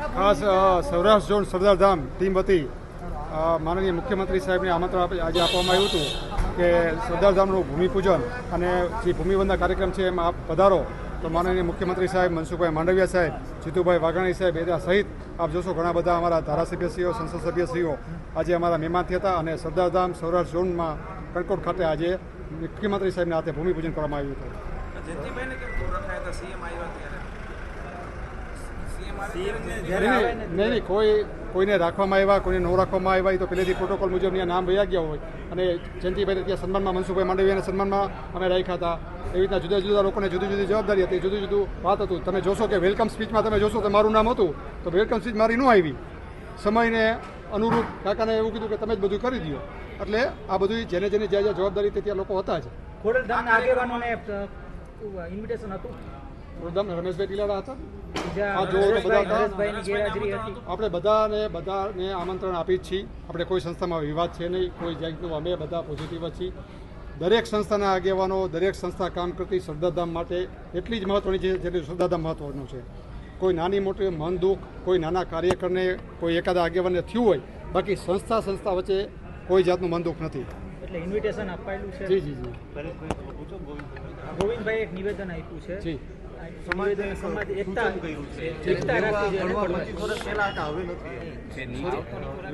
ખાસ Saurashtra zone Sardardham team વતી માનનીય મુખ્યમંત્રી સાહેબને આમંત્રણ આજે આપવામાં આવ્યું હતું કે સરદારધામનું ભૂમિપૂજન અને જે ભૂમિવંદના કાર્યક્રમ છે એમાં આપ પધારો. તો માનનીય મુખ્યમંત્રી સાહેબ મનસુખભાઈ માંડવિયા સાહેબ, જીતુભાઈ વાઘાણી સાહેબ, એ સહિત આપ જોશો ઘણા બધા અમારા ધારાસભ્યશ્રીઓ, સંસદ સભ્યશ્રીઓ આજે અમારા મહેમાનથી હતા અને સરદારધામ સૌરાષ્ટ્ર ઝોનમાં કણકોટ ખાતે આજે મુખ્યમંત્રી સાહેબના હાથે ભૂમિપૂજન કરવામાં આવ્યું હતું જયંતિભાઈને કેમ દૂર રખાયા હતા સીએમ આવ્યા ત્યારે સીએમ નહીં નહીં, કોઈ કોઈને રાખવામાં આવ્યા કોઈને ન રાખવામાં આવ્યા એ તો પહેલેથી પ્રોટોકોલ મુજબ ત્યાં નામ વયા ગયા હોય. અને જયંતિભાઈ ત્યાં સન્માનમાં મનસુખભાઈ માંડવીયાના સન્માનમાં અમે રાખ્યા હતા. એવી રીતના જુદા જુદા લોકોને જુદી જુદી જવાબદારી હતી જુદું જુદું વાત હતું. તમે જોશો કે વેલકમ સ્પીચમાં તમે જોશો કે મારું નામ હતું તો વેલકમ સ્પીચ મારી ન આવી. સમયને અનુરૂપ કાકાને એવું કીધું કે તમે જ બધું કરી દો એટલે આ બધું જેને જેને જ્યાં જ્યાં જવાબદારી હતી ત્યાં લોકો હતા જ. ખોડલધામના આગેવાનોને ઇન્વિટેશન હતું? ખોડલધામ રમેશભાઈ ટીલાડા હતા હા, જો આપણે બધાને બધાને આમંત્રણ આપી જ છીએ. આપણે કોઈ સંસ્થામાં વિવાદ છે નહીં. કોઈ જાતનું અમે બધા પોઝિટિવ જ છીએ. દરેક સંસ્થાના આગેવાનો દરેક સંસ્થા કામ કરતી શ્રદ્ધાધામ માટે એટલી જ મહત્ત્વની છે જેટલી શ્રદ્ધાધામ મહત્ત્વનું છે. કોઈ નાની મોટી મન દુઃખ કોઈ નાના કાર્યકરને કોઈ એકાદા આગેવાનને થયું હોય બાકી સંસ્થા સંસ્થા વચ્ચે કોઈ જાતનું મન દુઃખ નથી. એટલે ઇન્વિટેશન અપાયેલું છે. જી જી જી. ગોવિંદભાઈ એક નિવેદન આપ્યું છે. જી. સમાજ એકતા એકતા અને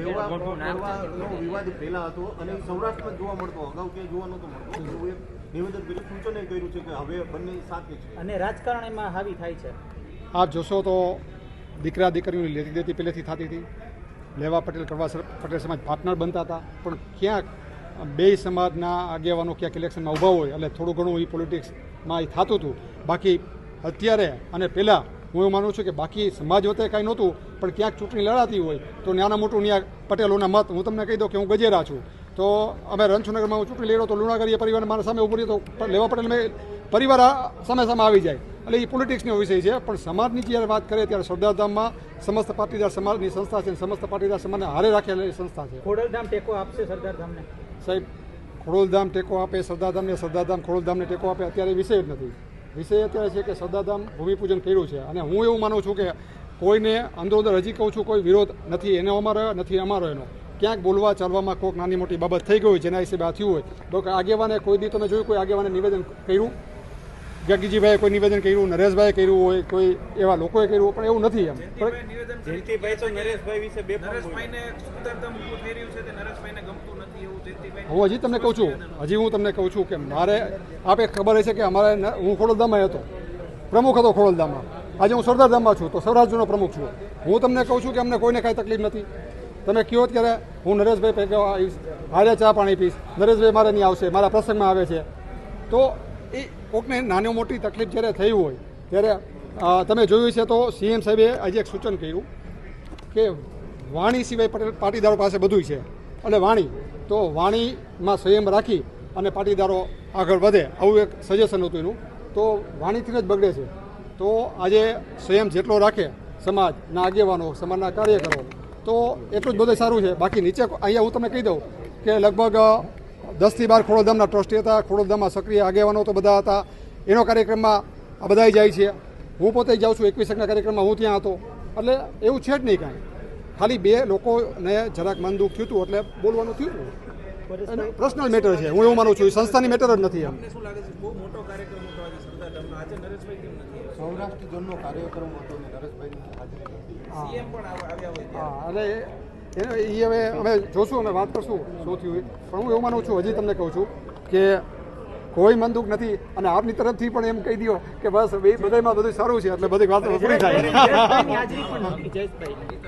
મેવા મેવાનો વિવાદ પહેલા હતો અને સૌરાષ્ટ્રમાં જોવા મળતો અગાઉ ક્યાંય જોવા નહોતો મળતો. એવું એક નિવેદન કર્યું સૂચને કર્યું છે કે હવે બંને સાથે છે. અને રાજકારણ એમાં હાવી થાય છે. આ જોશો તો દીકરા દીકરીઓની લેતી દેતી પહેલેથી થતી હતી. લેવા પટેલ કરવા પટેલ સમાજ પાર્ટનર બનતા હતા. પણ ક્યાંક બે સમાજના આગેવાનો ક્યાંક ઇલેક્શનમાં ઊભા હોય એટલે થોડું ઘણું એ પોલિટિક્સમાં એ થતું હતું. બાકી અત્યારે અને પહેલાં હું એવું માનું છું કે બાકી સમાજ વતે કાંઈ નહોતું પણ ક્યાંક ચૂંટણી લડાતી હોય તો નાના મોટું ન્યા પટેલોના મત હું તમને કહી દઉં કે હું ગજેરા છું. તો અમે રણછોડનગરમાં હું ચૂંટણી લડ્યો તો લુણાગરીય પરિવાર મારા સામે ઉભું રહ્યો તો લેવા પટેલ મેં પરિવાર આ સામે સામે આવી જાય. એટલે એ પોલિટિક્સનો વિષય છે પણ સમાજની જ્યારે વાત કરીએ ત્યારે સરદારધામમાં સમસ્ત પાટીદાર સમાજની સંસ્થા છે અને સમસ્ત પાટીદાર સમાજને હારે રાખેલી સંસ્થા છે. ખોડલધામ ટેકો આપશે સરદારધામને સાહેબ ખોડલધામ ટેકો આપે સરદારધામને સરદારધામ ખોડલધામને ટેકો આપે અત્યારે વિષય જ નથી. વિષય અત્યારે છે કે સદાધામ ભૂમિપૂજન કર્યું છે. અને હું એવું માનું છું કે કોઈને અંદરોદર હજી કહું છું કોઈ વિરોધ નથી. એનો અમારો નથી, અમારો એનો. ક્યાંક બોલવા, ચાલવામાં કોઈક નાની મોટી બાબત થઈ ગઈ હોય, જેના હિસાબે આ થયું હોય. તો આગેવાને કોઈ દી તમે જોયું, કોઈ આગેવાને નિવેદન કર્યું? જગજીભાઈએ કોઈ નિવેદન કર્યું નરેશભાઈએ કર્યું હોય કોઈ એવા લોકોએ કર્યું પણ એવું નથી એમ. નરેશભાઈ હું હજી તમને કહું છું હજી હું તમને કહું છું કે મારે આપે ખબર છે કે અમારે હું ખોડલધામમાં હતો. પ્રમુખ હતો ખોડલધામમાં. આજે હું સરદારધામમાં છું તો સૌરાષ્ટ્રનો પ્રમુખ છું. હું તમને કહું છું કે અમને કોઈને કાંઈ તકલીફ નથી. તમે કહો ત્યારે હું નરેશભાઈ પૈકી આવીશ હારે ચા પાણી પીશ. નરેશભાઈ મારે નહીં આવશે મારા પ્રસંગમાં આવે છે. તો કોકને નાની મોટી તકલીફ જ્યારે થઈ હોય, ત્યારે તમે જોયું છે તો સીએમ સાહેબે આજે એક સૂચન કર્યું કે વાણી સિવાય પાટીદારો પાસે બધું છે. એટલે વાણી, તો વાણીમાં સંયમ રાખી અને પાટીદારો આગળ વધે. આવું એક સજેશન હતું એનું. તો વાણીથી જ બગડે છે. તો આજે સંયમ જેટલો રાખે સમાજના આગેવાનો, સમાજના કાર્યકરો, તો એટલું જ બધું સારું છે. બાકી નીચે અહીંયા હું તમને કહી દઉં કે લગભગ દસથી બાર ખોડલધામના ટ્રસ્ટી હતા. ખોડલધામમાં સક્રિય આગેવાનો તો બધા હતા. એનો કાર્યક્રમમાં આ બધા જાય છે. હું પોતે જાઉં છું એકવીસકના કાર્યક્રમમાં હું ત્યાં હતો. એટલે એવું છે જ નહીં કાંઈ. ખાલી બે લોકોને જરાક મન દુઃખ થયું હતું એટલે બોલવાનું થયું હતું. પર્સનલ મેટર છે. હું એવું માનું છું. એ સંસ્થાની મેટર જ નથી એમ. તમને શું લાગે છે? બહુ મોટો કાર્યક્રમ હતો આજે સરદારધામનો આજે નરેશભાઈ કેમ નથી? આવ્યા? સૌરાષ્ટ્ર ઝોનનો કાર્યક્રમ હતો. હા એટલે એ હવે અમે જોશું, અમે વાત કરશું શું થયું પણ હું એવું માનું છું, હજી તમને કહું છું કે કોઈ મનદુખ નથી અને આપની તરફથી પણ એમ કહી દો કે બસ બધામાં બધું સારું છે, એટલે બધી વાતો પૂરી થાય.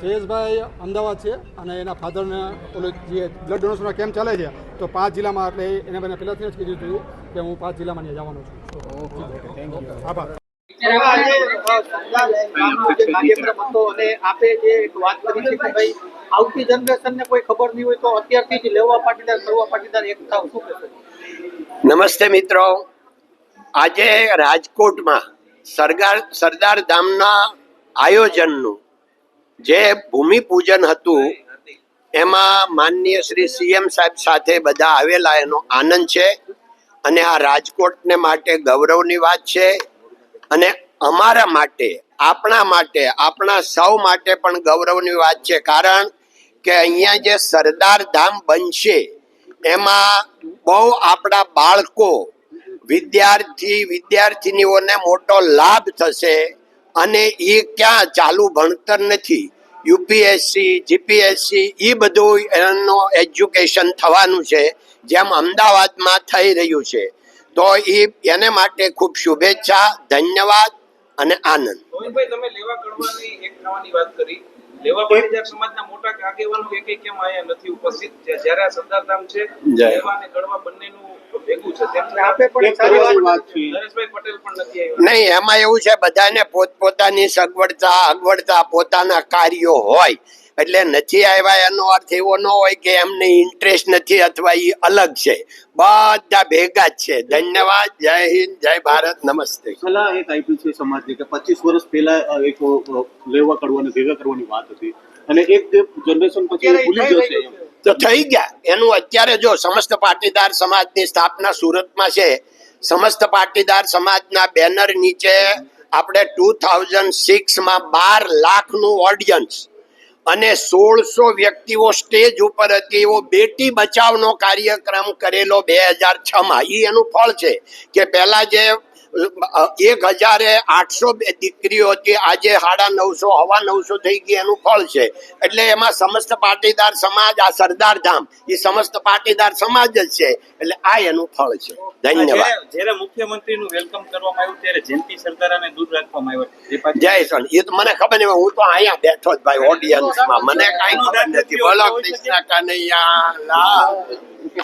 જયેશભાઈ અમદાવાદ છે અને એના ફાધરને ઓલો જે બ્લડ ડોનેશનનો કેમ્પ ચાલે છે, તો પાંચ જિલ્લામાં, એટલે એને મને પહેલાંથી જ કીધું હતું કે હું પાંચ જિલ્લામાં જવાનો છું. આભાર. આપે જે વાત કરી છે કે ભાઈ આવતી જનરેશનને કોઈ ખબર નહીં હોય તો અત્યારથી જ લેવા પાટીદાર, કરવા પાટીદાર એક શું નમસ્તે મિત્રો. આજે રાજકોટમાં સરદાર સરદાર ધામના આયોજનનું જે ભૂમિપૂજન હતું, એમાં માનનીય શ્રી સીએમ સાહેબ સાથે બધા આવેલા, એનો આનંદ છે. અને આ રાજકોટને માટે ગૌરવની વાત છે. અને અમારા માટે, આપણા માટે, આપણા સૌ માટે પણ ગૌરવની વાત છે. કારણ કે અહીંયા જે સરદાર ધામ બનશે, એમાં બહુ આપણા બાળકો, વિદ્યાર્થી, વિદ્યાર્થિનીઓને મોટો લાભ થશે અને એ ક્યાં ચાલુ ભણતર નથી. યુપીએસસી, જીપીએસસી એ બધું એનું એજ્યુકેશન થવાનું છે, જેમ અમદાવાદમાં થઈ રહ્યું છે. તો એ એને માટે ખૂબ શુભેચ્છા, ધન્યવાદ અને આનંદ. તમે લેવા કરવાની, એક વાત કરી. લેવા પાટીદાર સમાજના મોટા આગેવાનો એકે કેમ આયા નથી ઉપસ્થિત જ્યારે આ સરદારધામ છે. લેવા અને કડવા બંનેનું ભેગું છે. તેમ છતાં આપે પણ એક કરવાની વાત છે. નરેશભાઈ પટેલ પણ નથી આવ્યા. નહીં એમાં એવું છે બધાને પોતપોતાની સગવડતા અગવડતા પોતાના કાર્યો હોય. એટલે નથી આવ્યા એનો અર્થ એવો ન હોય કે એમને ઇન્ટરેસ્ટ નથી અથવા એ અલગ છે. બધા ભેગા જ છે. ધન્યવાદ. જય હિન્દ જય ભારત. નમસ્તે. સલાહ એક આપ્યું છે સમાજને કે પચીસ વર્ષ પહેલા એક લેવા કરવાની ભેગા કરવાની વાત હતી. અને એક જનરેશન પછી ભૂલી જશે તો થઈ ગયા. એનું અત્યારે જો સમસ્ત પાટીદાર સમાજની સ્થાપના સુરતમાં છે. સમસ્ત પાટીદાર સમાજના બેનર નીચે આપણે ટુ થાઉઝન્ડ સિક્સમાં બાર લાખનું ઓડિયન્સ અને સોળસો વ્યક્તિઓ સ્ટેજ ઉપર હતી. એવો બેટી બચાવનો કાર્યક્રમ કરેલો બે હજાર છ માં એ એનું ફળ છે કે પહેલાં જે એક હજારે આઠસો દીકરીઓ હતી આજે સાડા નવસો હવા નવસો થઈ ગઈ એનું ફળ છે. એટલે એમાં સમસ્ત પાટીદાર સમાજ આ સરદાર ધામ એ સમસ્ત પાટીદાર સમાજ જ છે. એટલે આ એનું ફળ છે. ધન્યવાદ. જ્યારે જ્યારે મુખ્યમંત્રીનું વેલકમ કરવામાં આવ્યું ત્યારે જયંતિ સરદારાને દૂર રાખવામાં આવ્યો. જય સર એ તો મને ખબર નહીં હું તો અહીંયા બેઠો જ ભાઈ ઓડિયન્સમાં મને કાંઈ ખબર નથી. બોલો કૃષ્ણ કનૈયા લાલ